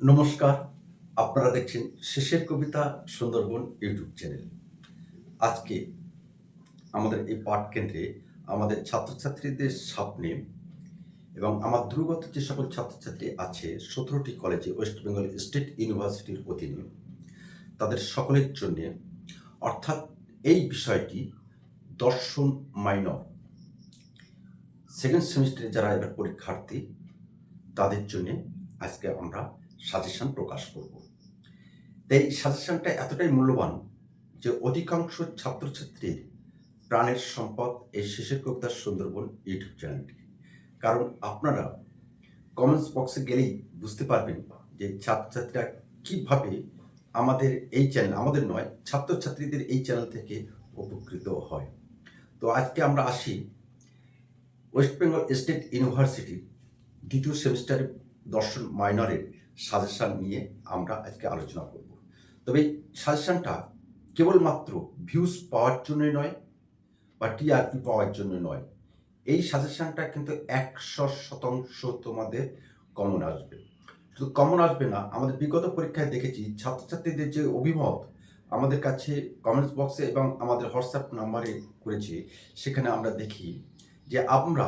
নমস্কার, আপনারা দেখছেন শেষের কবিতা সুন্দরবন ইউটিউব চ্যানেল। আজকে আমাদের এই পাঠ কেন্দ্রে আমাদের ছাত্রছাত্রীদের স্বপ্নে এবং আমার দূরগত যে সকল ছাত্রছাত্রী আছে, সতেরোটি কলেজে ওয়েস্ট বেঙ্গল স্টেট ইউনিভার্সিটির অধীনে, তাদের সকলের জন্য অর্থাৎ এই বিষয়টি দর্শন মাইনর সেকেন্ড সেমিস্টারে যারা এবার পরীক্ষার্থী, তাদের জন্যে আজকে আমরা সাজেশন প্রকাশ করব। তাই সাজেশনটা এতটাই মূল্যবান যে অধিকাংশ ছাত্রছাত্রীর প্রাণের সম্পদ এই শেষের কবিতার সুন্দরবন ইউটিউব চ্যানেলটি। কারণ আপনারা কমেন্টস বক্সে গেলেই বুঝতে পারবেন যে ছাত্রছাত্রীরা কীভাবে আমাদের এই চ্যানেল আমাদের নয়, ছাত্রছাত্রীদের এই চ্যানেল থেকে উপকৃত হয়। তো আজকে আমরা আসি ওয়েস্ট বেঙ্গল স্টেট ইউনিভার্সিটির দ্বিতীয় সেমিস্টারের দর্শন মাইনরের সাজেশান নিয়ে আমরা আজকে আলোচনা করব। তবে সাজেশানটা কেবলমাত্র ভিউজ পাওয়ার জন্যই নয় বা টিআরপি পাওয়ার জন্য নয়, এই সাজেশানটা কিন্তু একশো শতাংশ তোমাদের কমন আসবে। শুধু কমন আসবে না, আমাদের বিগত পরীক্ষায় দেখেছি ছাত্রছাত্রীদের যে অভিমত আমাদের কাছে কমেন্টস বক্সে এবং আমাদের হোয়াটসঅ্যাপ নাম্বারে করেছে, সেখানে আমরা দেখি যে আমরা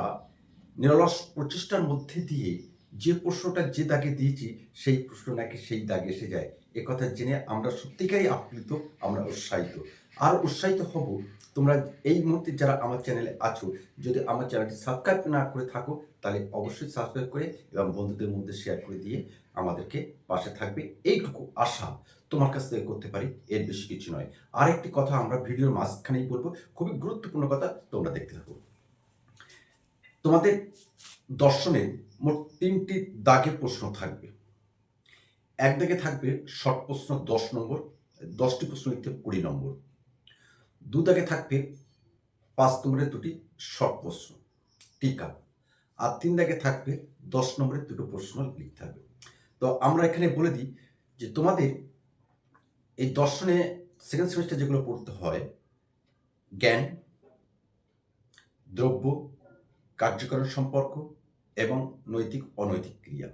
নিরলস প্রচেষ্টার মধ্যে দিয়ে যে প্রশ্নটা যে দাগে দিয়েছি, সেই প্রশ্ন নাকি সেই দাগে এসে যায়। এ কথা জেনে আমরা সত্যিকারই আপ্লুত, আমরা উৎসাহিত। আর উৎসাহিত হব তোমরা এই মুহূর্তে যারা আমার চ্যানেলে আছো, যদি আমার চ্যানেলটি সাবস্ক্রাইব না করে থাকো, তাহলে অবশ্যই সাবস্ক্রাইব করে এবং বন্ধুদের মধ্যে শেয়ার করে দিয়ে আমাদেরকে পাশে থাকবে। এইটুকু আশা তোমার কাছ থেকে করতে পারি, এর বেশি কিছু নয়। আরেকটি কথা আমরা ভিডিওর মাঝখানেই বলব, খুবই গুরুত্বপূর্ণ কথা তোমরা দেখতে থাকো। তোমাদের দর্শনে মোট তিনটি দাগের প্রশ্ন থাকবে। এক দাগে থাকবে শর্ট প্রশ্ন দশ নম্বর, দশটি প্রশ্ন লিখতে কুড়ি নম্বর। দু দাগে থাকবে পাঁচ নম্বরের দুটি শর্ট প্রশ্ন, টিকা। আর তিন দাগে থাকবে দশ নম্বরের দুটো প্রশ্ন লিখতে হবে। তো আমরা এখানে বলে দিই যে তোমাদের এই দর্শনে সেকেন্ড সেমিস্টার যেগুলো পড়তে হয়, জ্ঞান, দ্রব্য, কার্যকরণ সম্পর্ক এবং নৈতিক, অনৈতিক ক্রিয়া।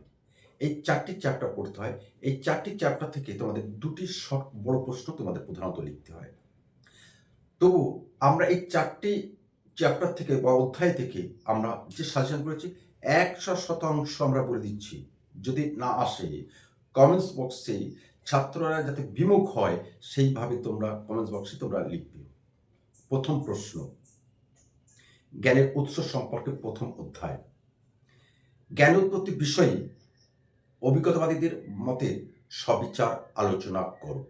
এই চারটি চ্যাপ্টার পড়তে হয়। এই চারটি চ্যাপ্টার থেকে তোমাদের দুটি শর্ট বড় প্রশ্ন তোমাদের প্রধানত লিখতে হয়। তবু আমরা এই চারটি চ্যাপ্টার থেকে বা অধ্যায় থেকে আমরা যে সাজেশন করেছি, একশো শতাংশ আমরা বলে দিচ্ছি। যদি না আসে কমেন্টস বক্সে ছাত্ররা যাতে বিমুখ হয়, সেইভাবে তোমরা কমেন্টস বক্সে তোমরা লিখবে। প্রথম প্রশ্ন, জ্ঞানের উৎস সম্পর্কে প্রথম অধ্যায়। জ্ঞান উৎপত্তি বিষয়ে অভিজ্ঞতাবাদীদের মতে সবিচার আলোচনা করো।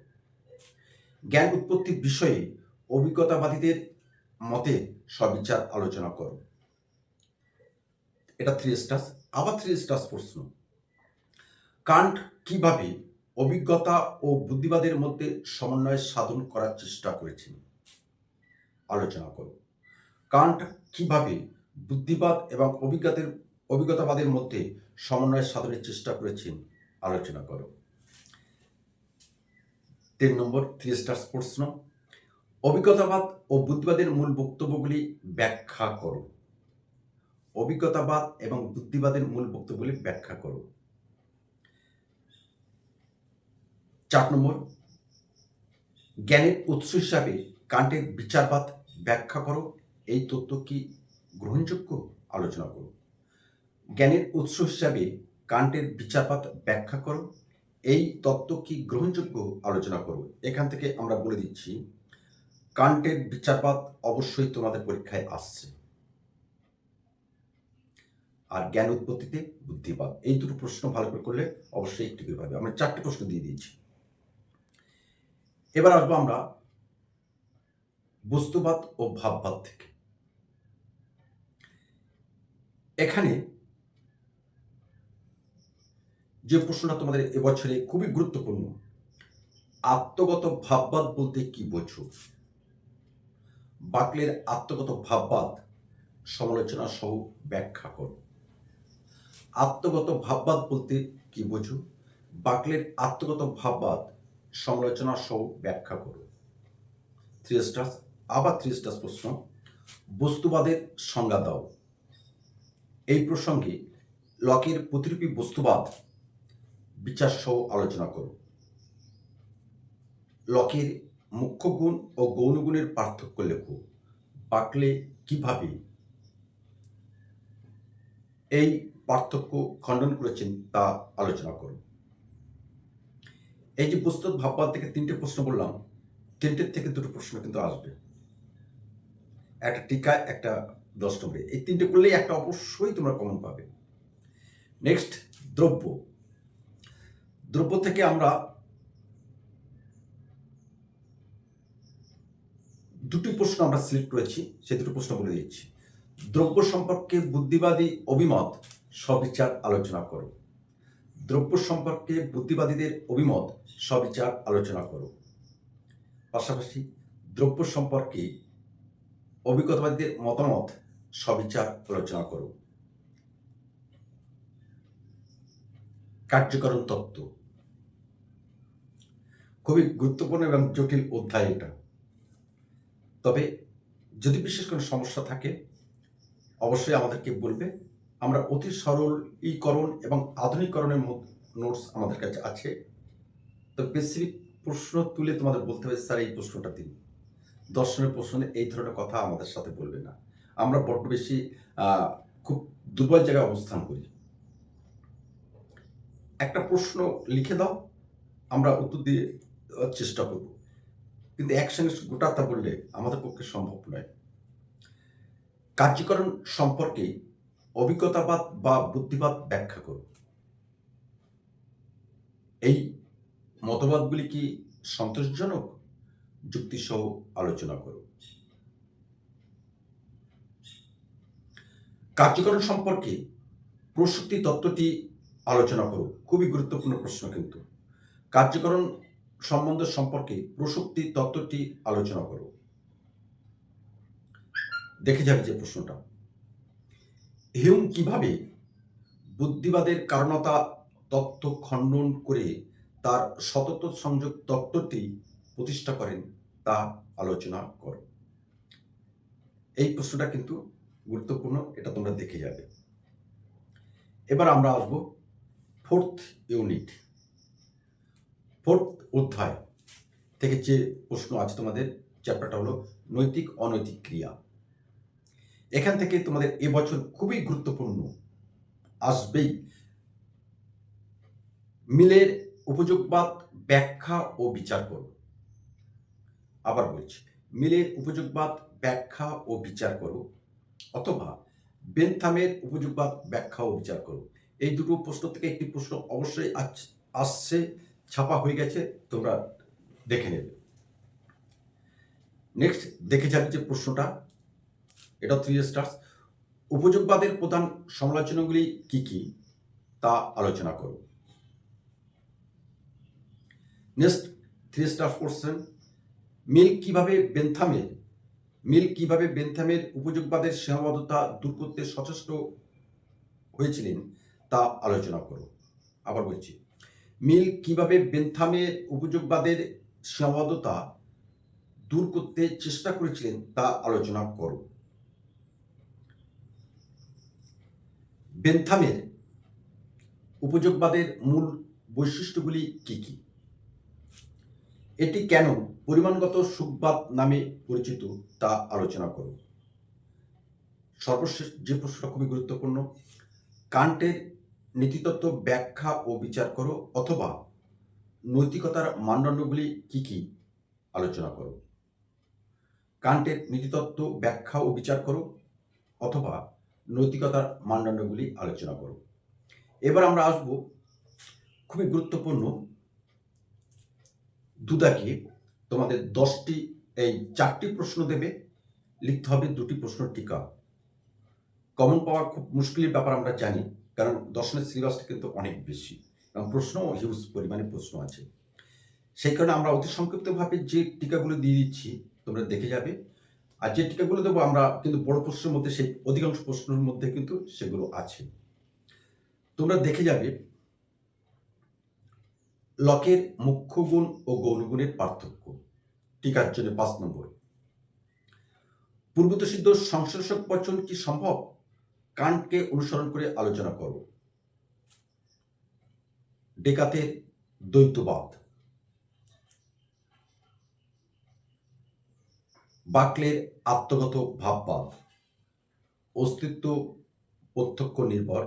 জ্ঞান উৎপত্তির বিষয়ে অভিজ্ঞতাবাদীদের মতে সবিচার আলোচনা করো। এটা থ্রি স্টার্স আবার থ্রি স্টার্স প্রশ্ন। কান্ট কীভাবে অভিজ্ঞতা ও বুদ্ধিবাদের মধ্যে সমন্বয় সাধন করার চেষ্টা করেছেন? আলোচনা করো। কান্ট কীভাবে বুদ্ধিবাদ এবং অভিজ্ঞতার অভিজ্ঞতাবাদের মধ্যে সমন্বয় সাধনের চেষ্টা করেছেন। আলোচনা করো। তিন নম্বর থ্রি স্টার্স প্রশ্ন অভিজ্ঞতাবাদ ও বুদ্ধিবাদের মূল বক্তব্যগুলি ব্যাখ্যা করো। অভিজ্ঞতাবাদ এবং বুদ্ধিবাদের মূল বক্তব্যগুলি ব্যাখ্যা করো। চার নম্বর, জ্ঞানের উৎস হিসাবে কান্টের বিচারবাদ ব্যাখ্যা করো। এই তথ্য কি গ্রহণযোগ্য? আলোচনা করো। জ্ঞানের উৎস হিসাবে কান্টের বিচারপাত ব্যাখ্যা করো। এই তত্ত্ব কি গ্রহণযোগ্য আলোচনা করো? এখান থেকে আমরা বলে দিচ্ছি কান্টের বিচারপাত অবশ্যই তোমাদের পরীক্ষায় আসছে। আর জ্ঞান উৎপত্তিতে বুদ্ধিবাদ, এই দুটো প্রশ্ন ভালো করে করলে অবশ্যই একটু পাবে। আমরা চারটি প্রশ্ন দিয়ে দিয়েছি। এবার আসব আমরা বস্তুবাদ ও ভাববাদ থেকে। এখানে যে প্রশ্নটা তোমাদের এবছরে খুবই গুরুত্বপূর্ণ। আত্মগত ভাববাদ বলতে কি বোঝো? বাকলের আত্মগত ভাববাদ সমালোচনা সহ ব্যাখ্যা করো। আত্মগত ভাববাদ বলতে কি বোঝো? বাকলের আত্মগত ভাববাদ সমালোচনা সহ ব্যাখ্যা করো। থ্রি স্টার্স আবার থ্রি স্টার্স প্রশ্ন। বস্তুবাদের সংজ্ঞা দাও। এই প্রসঙ্গে লকের প্রতিরূপী বস্তুবাদ বিচার সহ আলোচনা করো লকের মুখ্য গুণ ও গৌণ গুণের পার্থক্য লেখো। বাকলে কীভাবে? এই পার্থক্য খণ্ডন করেছেন তা আলোচনা করো এই যে পুস্তক ভাববার থেকে তিনটে প্রশ্ন বললাম তিনটের থেকে দুটো প্রশ্ন কিন্তু আসবে। একটা টিকা, একটা দশ নম্বরে। এই তিনটে করলেই একটা অবশ্যই তোমরা কমন পাবে। নেক্সট দ্রব্য। দ্রব্য থেকে আমরা দুটি প্রশ্ন আমরা সিলেক্ট করেছি, সেই দুটো প্রশ্ন বলে দিচ্ছি। দ্রব্য সম্পর্কে বুদ্ধিবাদী অভিমত, সবিচার আলোচনা করো। দ্রব্য সম্পর্কে বুদ্ধিবাদীদের অভিমত, সবিচার আলোচনা করো। পাশাপাশি দ্রব্য সম্পর্কে অভিজ্ঞতাবাদীদের মতামত, সবিচার আলোচনা করো। কার্যকরণ তত্ত্ব। খুবই গুরুত্বপূর্ণ এবং জটিল অধ্যায় এটা। তবে যদি বিশেষ কোনো সমস্যা থাকে, অবশ্যই আমাদেরকে বলবে। আমরা অতি সরলীকরণ এবং আধুনিকরণের নোটস আমাদের কাছে আছে। তো স্পেসিফিক প্রশ্ন তুলে তোমাদের বলতে হবে, স্যার, এই প্রশ্নটা দিন। দর্শনের প্রশ্নে এই ধরনের কথা আমাদের সাথে বলবে না। আমরা বড্ড বেশি খুব দুর্বল জায়গায় অবস্থান করি। একটা প্রশ্ন লিখে দাও, আমরা উত্তর দিয়ে চেষ্টা করব। কিন্তু একসঙ্গে গোটাটা বললে আমাদের পক্ষে সম্ভব নয়। কার্যকরণ সম্পর্কে অভিজ্ঞতাবাদ বা বুদ্ধিবাদ ব্যাখ্যা করো এই মতবাদগুলি কি সন্তোষজনক? যুক্তিসহ আলোচনা করো কার্যকরণ সম্পর্কে প্রসূতি তত্ত্বটি আলোচনা করো খুবই গুরুত্বপূর্ণ প্রশ্ন কিন্তু। কার্যকরণ সম্বন্ধ সম্পর্কে প্রসূক্তি তত্ত্বটি আলোচনা করো। দেখে যাবে যে প্রশ্নটা। হিউম কীভাবে বুদ্ধিবাদের কারণতা তত্ত্ব খণ্ডন করে তার সতত সংযোগ তত্ত্বটি প্রতিষ্ঠা করেন তা আলোচনা করো। এই প্রশ্নটা কিন্তু গুরুত্বপূর্ণ, এটা তোমরা দেখে যাবে। এবার আমরা আসব ফোর্থ ইউনিট ফোর্থ অধ্যায় থেকে যে প্রশ্ন আছে তোমাদের চ্যাপ্টারটা হলো নৈতিক অনৈতিক ক্রিয়া। এখান থেকে তোমাদের এবছর খুবই গুরুত্বপূর্ণ, আসবেই। মিলের উপযোগবাদ ব্যাখ্যা ও বিচার করো আবার বলছি, মিলের উপযোগবাদ ব্যাখ্যা ও বিচার করো অথবা বেনথামের উপযোগবাদ ব্যাখ্যা ও বিচার করো এই দুটো প্রশ্ন থেকে একটি প্রশ্ন অবশ্যই আসছে ছাপা হয়ে গেছে, তোমরা দেখে নেবে। নেক্সট দেখে যাবে যে প্রশ্নটা। এটা থ্রি স্টার্স উপযোগবাদের প্রধান সমালোচনাগুলি কি কি, তা আলোচনা করো। Next three star question Mill কীভাবে বেনথামের মিল কীভাবে বেনথামের উপযোগবাদের সীমাবদ্ধতা দূর করতে সচেষ্ট হয়েছিলেন, তা আলোচনা করো। আবার বলছি। মিল কীভাবে বেনথামের উপযোগবাদের সীমাবদ্ধতা দূর করতে চেষ্টা করেছিলেন তা আলোচনা করো বেনথামের উপযোগবাদের মূল বৈশিষ্ট্যগুলি কি কি? এটি কেন পরিমাণগত সুখবাদ নামে পরিচিত তা আলোচনা করো সর্বশেষ যে প্রশ্নটা খুবই গুরুত্বপূর্ণ, কান্টের নীতিতত্ত্ব ব্যাখ্যা ও বিচার করো অথবা নৈতিকতার মানদণ্ডগুলি কি কি আলোচনা করো। কান্টের নীতিতত্ত্ব ব্যাখ্যা ও বিচার করো অথবা নৈতিকতার মানদণ্ডগুলি আলোচনা করো। এবার আমরা আসব খুবই গুরুত্বপূর্ণ দুদাকে তোমাদের দশটি, এই চারটি প্রশ্ন দেবে, লিখতে হবে দুটি প্রশ্ন টিকা। কমন পাওয়ার খুব মুশকিলের ব্যাপার আমরা জানি। কারণ দর্শনের সিলেবাসটা কিন্তু অনেক বেশি এবং প্রশ্ন হিউজ পরিমাণে প্রশ্ন আছে। সেই কারণে আমরা অতি সংক্ষিপ্তভাবে যে টিকাগুলো দিয়ে দিচ্ছি, তোমরা দেখে যাবে। আর যে টিকাগুলো দেবো, আমরা কিন্তু বড় প্রশ্নের মধ্যে, সেই অধিকাংশ প্রশ্নের মধ্যে কিন্তু সেগুলো আছে। তোমরা দেখে যাবে লকের মুখ্য গুণ ও গৌণগুণের পার্থক্য। টিকার জন্য পাঁচ নম্বর। পূর্বত সিদ্ধ সংশ্লেষক পচন কি সম্ভব? কান্টকে অনুসরণ করে আলোচনা করো ডেকাতের দ্বৈতবাদ বাকলের আত্মগত ভাববাদ। অস্তিত্ব প্রত্যক্ষ নির্ভর।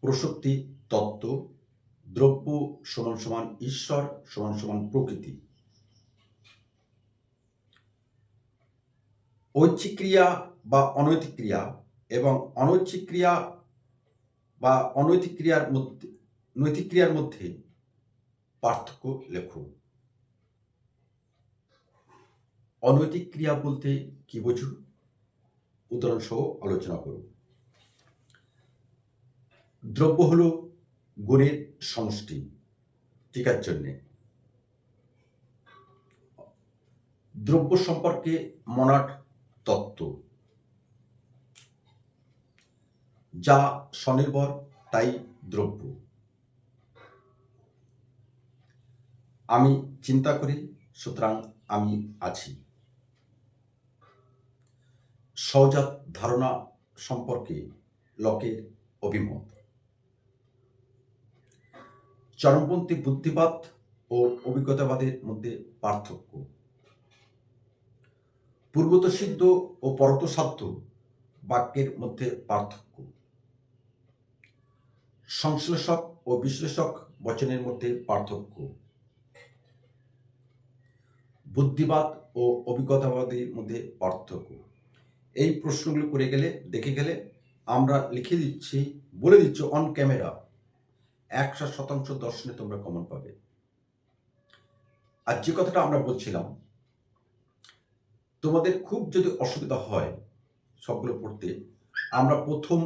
প্রসক্তি তত্ত্ব। দ্রব্য সমান সমান ঈশ্বর, সমান সমান প্রকৃতি। ঐচ্ছিক ক্রিয়া বা অনৈতিক ক্রিয়া এবং অনৈচ্ছিক ক্রিয়া বা অনৈতিক ক্রিয়ার মধ্যে, নৈতিক ক্রিয়ার মধ্যে পার্থক্য লেখো। অনৈতিক ক্রিয়া বলতে কি বোঝো? উদাহরণ সহ আলোচনা করব দ্রব্য হল গুণের সমষ্টি, টিকার জন্যে। দ্রব্য সম্পর্কে মনাট তত্ত্ব। যা স্বনির্ভর, তাই দ্রব্য। আমি চিন্তা করি, সুতরাং আমি আছি। সহজাত ধারণা সম্পর্কে লকের অভিমত। চরমপন্থী বুদ্ধিবাদ ও অভিজ্ঞতাবাদের মধ্যে পার্থক্য। পূর্বত সিদ্ধ ও পরত সাধ্য বাক্যের মধ্যে পার্থক্য। সংশ্লেষক ও বিশ্লেষক বচনের মধ্যে পার্থক্য। বুদ্ধিবাদ ও অভিজ্ঞতাবাদের মধ্যে পার্থক্য। এই প্রশ্নগুলো করে গেলে, দেখে গেলে আমরা লিখে দিচ্ছি, বলে দিচ্ছি অন ক্যামেরা একশো শতাংশ দর্শনে তোমরা কমন পাবে। আর যে কথাটা আমরা বলছিলাম, তোমাদের খুব যদি অসুবিধা হয় সবগুলো পড়তে, আমরা প্রথম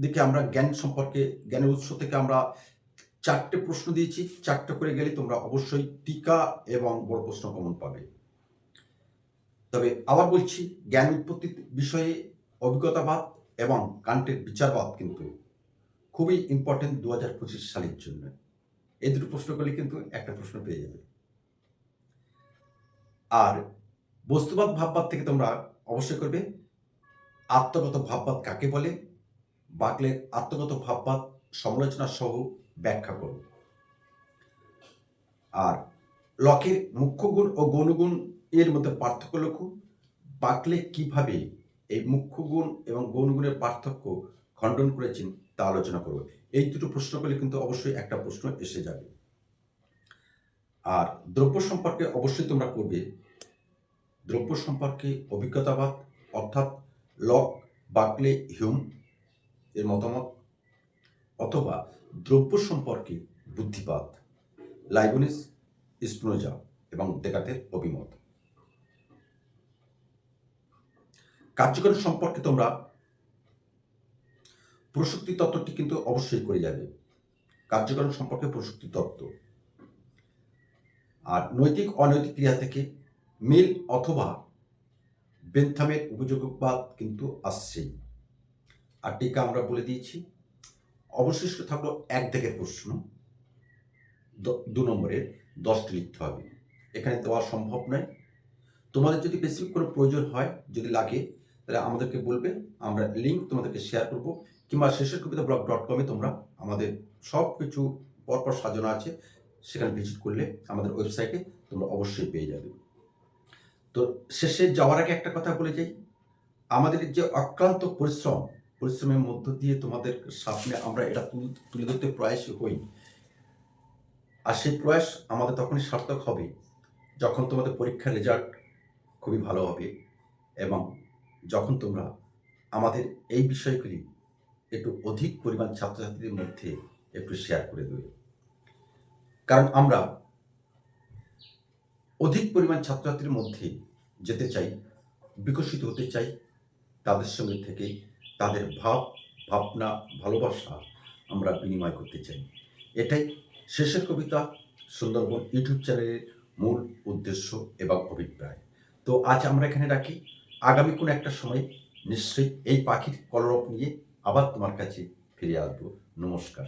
দিকে আমরা জ্ঞান সম্পর্কে, জ্ঞানের উৎস থেকে আমরা চারটে প্রশ্ন দিয়েছি। চারটে করে গেলে তোমরা অবশ্যই টিকা এবং বড় প্রশ্ন কমন পাবে। তবে আবার বলছি, জ্ঞান উৎপত্তি বিষয়ে অভিজ্ঞতাবাদ এবং কান্টের বিচারবাদ কিন্তু খুবই ইম্পর্টেন্ট দু হাজার পঁচিশ সালের জন্য। এই দুটো প্রশ্ন করলে কিন্তু একটা প্রশ্ন পেয়ে যাবে। আর বস্তুবাদ ভাববাদ থেকে তোমরা অবশ্যই করবে। আত্মগত ভাববাদ কাকে বলে? বাকলের আত্মগত ভাববাদ, সমালোচনা সহ ব্যাখ্যা করো আর লকের মুখ্য গুণ ও গৌণগুণ এর মধ্যে পার্থক্য লক্ষ্য। বাকলে কীভাবে এই মুখ্য গুণ এবং গৌণগুণের পার্থক্য খণ্ডন করেছেন তা আলোচনা করব। এই দুটো প্রশ্ন করলে কিন্তু অবশ্যই একটা প্রশ্ন এসে যাবে। আর দ্রব্য সম্পর্কে অবশ্যই তোমরা করবে দ্রব্য সম্পর্কে অভিজ্ঞতাবাদ, অর্থাৎ লক, বাকলে হিউম এর মতামত? অথবা দ্রব্য সম্পর্কে বুদ্ধিবাদ? লাইবনিস স্প্নোজা এবং দেকাতের অভিমত। কার্যকরণ সম্পর্কে তোমরা প্রসক্তি তত্ত্বটি কিন্তু অবশ্যই করে যাবে। কার্যকরণ সম্পর্কে প্রসক্তি তত্ত্ব। আর নৈতিক, অনৈতিক ক্রিয়া থেকে মিল অথবা বেন্থামের উপযোগবাদ কিন্তু আসছেই। আর টিকা আমরা বলে দিয়েছি। অবশিষ্ট থাকল এক দিকের প্রশ্ন। দ- নম্বরের দশটি লিখতে হবে। এখানে দেওয়া সম্ভব নয়। তোমাদের যদি বেসিক কোনো প্রয়োজন হয়, যদি লাগে, তাহলে আমাদেরকে বলবে। আমরা লিঙ্ক তোমাদেরকে শেয়ার করব, কিংবা শেষের কবিতা ব্লগ ডট কমে তোমরা আমাদের সব কিছু পরপর সাজানো আছে। সেখানে ভিজিট করলে আমাদের ওয়েবসাইটে তোমরা অবশ্যই পেয়ে যাবে। তো শেষে যাওয়ার আগে একটা কথা বলে যাই। আমাদের যে অক্লান্ত পরিশ্রম পরিশ্রমের মধ্য দিয়ে তোমাদের সামনে আমরা এটা তুল- ধরতে প্রয়াসী হই। আর সেই প্রয়াস আমাদের তখনই সার্থক হবে, যখন তোমাদের পরীক্ষার রেজাল্ট খুবই ভালো হবে এবং যখন তোমরা আমাদের এই বিষয়গুলি একটু অধিক পরিমাণ ছাত্রছাত্রীদের মধ্যে একটু শেয়ার করে দেবে। কারণ আমরা অধিক পরিমাণ ছাত্রছাত্রীর মধ্যে যেতে চাই, বিকশিত হতে চাই, তাদের সঙ্গে থেকে তাদের ভাব, ভাবনা, ভালোবাসা আমরা বিনিময় করতে চাই। এটাই শেষের কবিতা সুন্দরবন ইউটিউব চ্যানেলের মূল উদ্দেশ্য এবং অভিপ্রায়। তো আজ আমরা এখানে রাখি। আগামী কোনো একটা সময় নিশ্চয়ই এই পাখির কলরব নিয়ে আবার তোমার কাছে ফিরে আসব। নমস্কার।